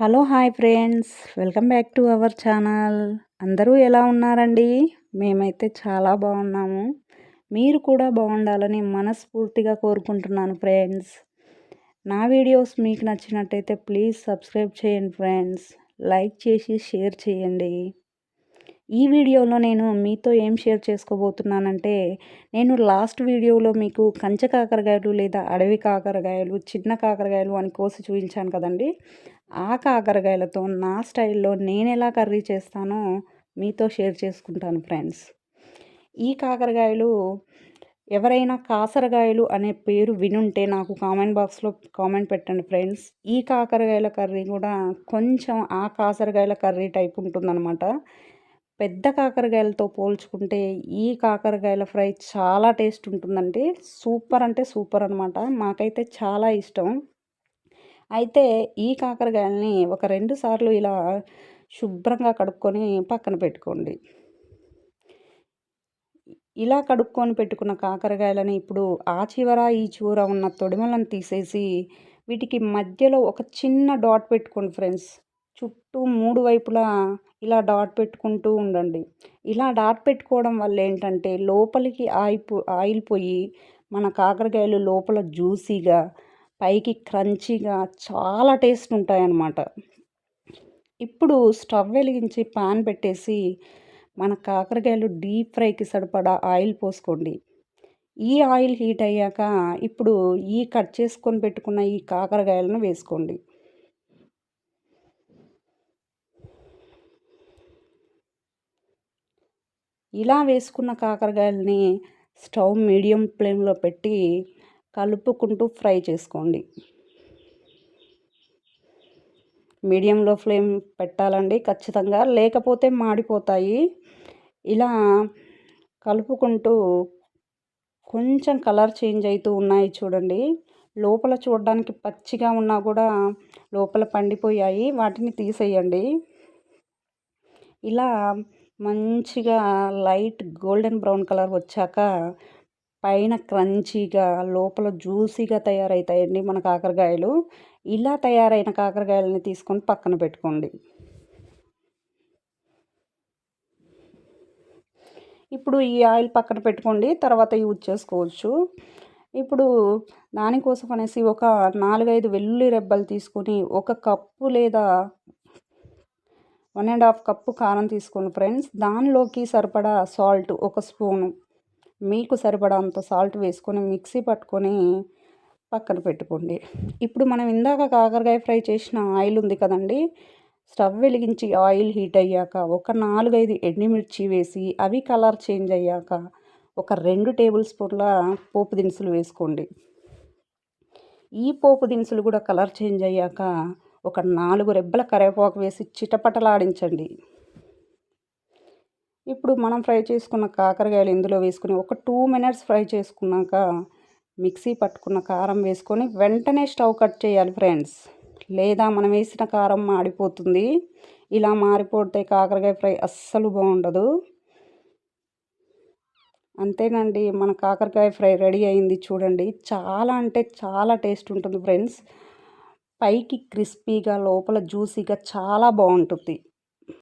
Hello hi friends. Welcome back to our channel. అందరూ ఎలా ఉన్నారండి? మేమైతే చాలా బాగున్నాము. మీరు కూడా బాగుండాలని మనస్ఫూర్తిగా కోరుకుంటున్నాను ఫ్రెండ్స్. నా వీడియోస్ మీకు నచ్చినట్టయితే ప్లీజ్ సబ్స్క్రైబ్ చేయండి ఫ్రెండ్స్. లైక్ చేసి షేర్ చేయండి. ఈ వీడియోలో నేను మీతో ఏం షేర్ చేసుకోబోతున్నానంటే నేను లాస్ట్ వీడియోలో మీకు కంచె కాకరకాయలు లేదా అడవి కాకరకాయలు చిన్న కాకరకాయలు అని కోసి చూపించాను కదండి. ఆ కాకరకాయలతో నా స్టైల్లో నేను ఎలా కర్రీ చేస్తానో మీతో షేర్ చేసుకుంటాను ఫ్రెండ్స్. ఈ కాకరకాయలు ఎవరైనా కాసరకాయలు అనే పేరు వినుంటే నాకు కామెంట్ బాక్స్లో కామెంట్ పెట్టండి ఫ్రెండ్స్. ఈ కాకరకాయల కర్రీ కూడా కొంచెం ఆ కాసరకాయల కర్రీ టైప్ ఉంటుందన్నమాట. పెద్ద కాకరకాయలతో పోల్చుకుంటే ఈ కాకరకాయల ఫ్రై చాలా టేస్ట్ ఉంటుందండి. సూపర్ అంటే సూపర్ అనమాట మాకైతే చాలా ఇష్టం. అయితే ఈ కాకరకాయలని ఒక రెండు సార్లు ఇలా శుభ్రంగా కడుక్కొని పక్కన పెట్టుకోండి. ఇలా కడుక్కొని పెట్టుకున్న కాకరకాయలని ఇప్పుడు ఆ చివర ఈ చివర ఉన్న తొడిమలను తీసేసి వీటికి మధ్యలో ఒక చిన్న డాట్ పెట్టుకోండి ఫ్రెండ్స్. చుట్టూ మూడు వైపులా ఇలా డాట్ పెట్టుకుంటూ ఉండండి. ఇలా డాట్ పెట్టుకోవడం వల్ల ఏంటంటే లోపలికి ఆయిపో ఆయిల్ పోయి మన కాకరకాయలు లోపల జ్యూసీగా పైకి క్రంచీగా చాలా టేస్ట్ ఉంటాయన్నమాట ఇప్పుడు స్టవ్ వెలిగించి పాన్ పెట్టేసి మన కాకరకాయలు డీప్ ఫ్రైకి సరిపడా ఆయిల్ పోసుకోండి. ఈ ఆయిల్ హీట్ అయ్యాక ఇప్పుడు ఈ కట్ చేసుకొని పెట్టుకున్న ఈ కాకరకాయలను వేసుకోండి. ఇలా వేసుకున్న కాకరకాయలని స్టవ్ మీడియం ఫ్లేమ్లో పెట్టి కలుపుకుంటూ ఫ్రై చేసుకోండి. మీడియంలో ఫ్లేమ్ పెట్టాలండి ఖచ్చితంగా లేకపోతే మాడిపోతాయి. ఇలా కలుపుకుంటూ కొంచెం కలర్ చేంజ్ అవుతూ ఉన్నాయి చూడండి. లోపల చూడడానికి పచ్చిగా ఉన్నా కూడా లోపల పండిపోయాయి. వాటిని తీసేయండి. ఇలా మంచిగా లైట్ గోల్డెన్ బ్రౌన్ కలర్ వచ్చాక పైన క్రంచీగా లోపల జ్యూసీగా తయారవుతాయండి మన కాకరకాయలు ఇలా తయారైన కాకరకాయలని తీసుకొని పక్కన పెట్టుకోండి. ఇప్పుడు ఈ ఆయిల్ పక్కన పెట్టుకోండి తర్వాత యూజ్ చేసుకోవచ్చు. ఇప్పుడు దానికోసం అనేసి ఒక నాలుగైదు వెల్లుల్లి రెబ్బలు తీసుకొని ఒక కప్పు లేదా వన్ అండ్ హాఫ్ కప్పు కారం తీసుకోండి ఫ్రెండ్స్. దానిలోకి సరిపడా సాల్ట్ ఒక స్పూను. మీకు సరిపడంత అంత సాల్ట్ వేసుకొని మిక్సీ పట్టుకొని పక్కన పెట్టుకోండి. ఇప్పుడు మనం ఇందాక కాకరకాయ ఫ్రై చేసిన ఆయిల్ ఉంది కదండి. స్టవ్ వెలిగించి ఆయిల్ హీట్ అయ్యాక ఒక నాలుగైదు ఎండుమిర్చి వేసి అవి కలర్ చేంజ్ అయ్యాక ఒక రెండు టేబుల్ స్పూన్ల పోపు దినుసులు వేసుకోండి. ఈ పోపు దినుసులు కూడా కలర్ చేంజ్ అయ్యాక ఒక నాలుగు రెబ్బల కరివేపాకు వేసి చిటపటలాడించండి. ఇప్పుడు మనం ఫ్రై చేసుకున్న కాకరకాయలు ఇందులో వేసుకుని ఒక టూ మినిట్స్ ఫ్రై చేసుకున్నాక మిక్సీ పట్టుకున్న కారం వేసుకొని వెంటనే స్టవ్ కట్ చేయాలి ఫ్రెండ్స్. లేదా మనం వేసిన కారం మాడిపోతుంది. ఇలా మారిపోతే కాకరకాయ ఫ్రై అస్సలు బాగుండదు. అంతేనండి మన కాకరకాయ ఫ్రై రెడీ అయింది చూడండి. చాలా అంటే చాలా టేస్ట్ ఉంటుంది ఫ్రెండ్స్. పైకి క్రిస్పీగా లోపల జ్యూసీగా చాలా బాగుంటుంది.